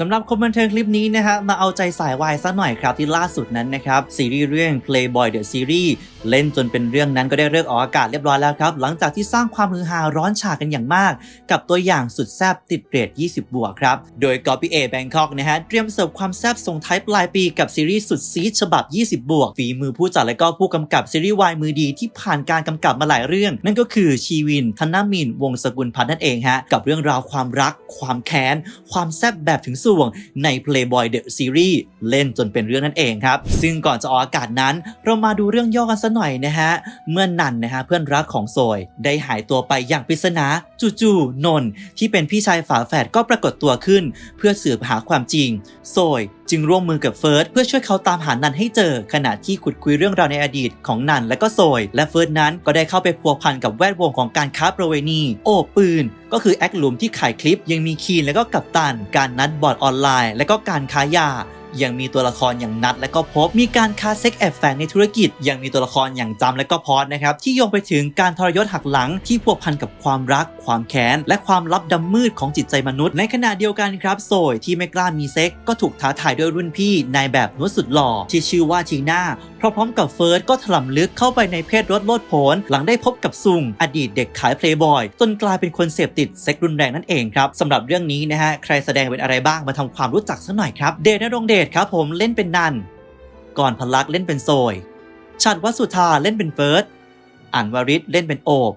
สำหรับคนบันเทิงคลิปนี้นะฮะมาเอาใจสายวายซะหน่อยครับที่ล่าสุดนั้นนะครับซีรีส์เรื่อง Playboy The Series เล่นจนเป็นเรื่องนั้นก็ได้เลิกออกอากาศเรียบร้อยแล้วครับ หลังจากที่สร้างความฮือฮาร้อนฉากกันอย่างมาก กับตัวอย่างสุดแซ่บติดเรท20 บวกครับ โดย Copy A Bangkok นะฮะเตรียมเสิร์ฟความแซ่บส่งท้ายปลายปีกับซีรีส์สุดซีฉบับ 20 บวกฝีมือผู้จัดและก็ผู้กำกับซีรีส์วายมือดีที่ผ่านการกำกับมาหลายเรื่อง นั่นก็คือชีวินธนมินวงสกุลพัฒน์นั่นเองฮะกับเรื่องราวความรัก ความแค้น ความแซ่บแบบถึงสวงใน Playboy The Series เล่นจนเป็นเรื่องนั่นเองครับ ซึ่งก่อนจะออกอากาศนั้น เรามาดูเรื่องย่อกันสัหน่อยนะฮะ เมื่อนันนะฮะเพื่อนรักของโซย ได้หายตัวไปอย่างปริศนาจู่ๆนนท์ที่เป็นพี่ชายฝาแฝดก็ปรากฏตัวขึ้น เพื่อสืบหาความจริง โซย จึงร่วมมือกับเฟิร์สเพื่อช่วยเขาตามหานันให้เจอ ขณะที่ขุดคุยเรื่องราวในอดีตของนันและก็โซย และเฟิร์สนั้นก็ได้เข้าไปพัวพันกับแวดวงของการค้าประเวณี โอ้ปืน ก็คือแอคหลุมที่ขายคลิปยังมีคีนและก็กัปตัน การนัดบอร์ดออนไลน์ และก็การค้ายา ยังมีตัวละครอย่างนัดและก็พบมีการคาเซ็กแอบแฝงในธุรกิจ ยังมีตัวละครอย่างจำและก็พอดนะครับที่โยงไปถึงการทรยศหักหลังที่พัวพันกับความรัก ความแค้น และความลับดำมืดของจิตใจมนุษย์ ในขณะเดียวกันครับโซยที่ไม่กล้ามีเซ็กก็ถูกท้าทายด้วยรุ่นพี่นายแบบนุชสุดหล่อที่ชื่อว่าทีน่าเพราะพร้อมกับเฟิร์สก็ถล่ำลึกเข้าไปในเพศรถโลดโผนหลังได้พบกับซุง อดีตเด็กขายเพลย์บอยจนกลายเป็นคนเสพติดเซ็กรุนแรงนั่นเองครับสำหรับเรื่องนี้นะฮะใครแสดงเป็นอะไรบ้างมาทำความรู้จักสักหน่อยครับเดนรงเดชครับผมเล่นเป็นนัน ก่อนพลักษ์เล่นเป็นโซย ชัดวัสุธาเล่นเป็นเฟิร์สอันวริศเล่นเป็นโอบ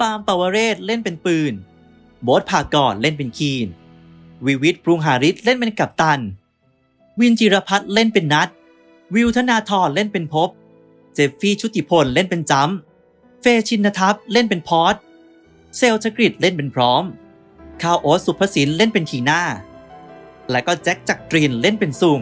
ปามปวเรศเล่นเป็นปืน โบ๊ทภากรเล่นเป็นคีน วิวิทปรุงหาริศเล่นเป็นกัปตัน วินจิรพัฒน์เล่นเป็นนัด วิวธนาธรเล่นเป็นพบ เจฟฟี่ชุติพลเล่นเป็นจัมเฟชินทัพเล่นเป็นพอดเซลชกฤษเล่นเป็นพร้อมคาวโอตสุภสินเล่นเป็นทีหน่า และก็แจ็คจักรีนเล่นเป็นซุง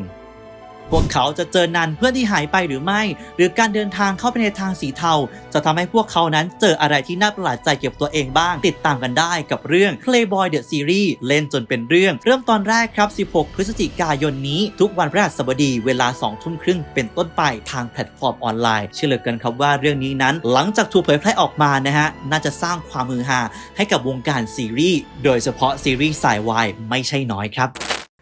พวกเขาจะเจอนันเพื่อนที่หายไปหรือไม่ หรือการเดินทางเข้าไปในทางสีเทา จะทำให้พวกเขานั้นเจออะไรที่น่าประหลาดใจเกี่ยวกับตัวเองบ้าง ติดตามกันได้กับเรื่อง Playboy The Series เล่นจนเป็นเรื่อง เริ่มตอนแรกครับ 16 พฤศจิกายนนี้ ทุกวันพฤหัสบดีเวลา 2 ทุ่มครึ่งเป็นต้นไปทางแพลตฟอร์มออนไลน์ เชื่อเหลือเกินครับว่าเรื่องนี้นั้น หลังจากถูกเผยแพร่ออกมานะฮะน่าจะสร้างความมือฮาให้กับวงการซีรีส์โดยเฉพาะซีรีส์สายวายไม่ใช่น้อยครับ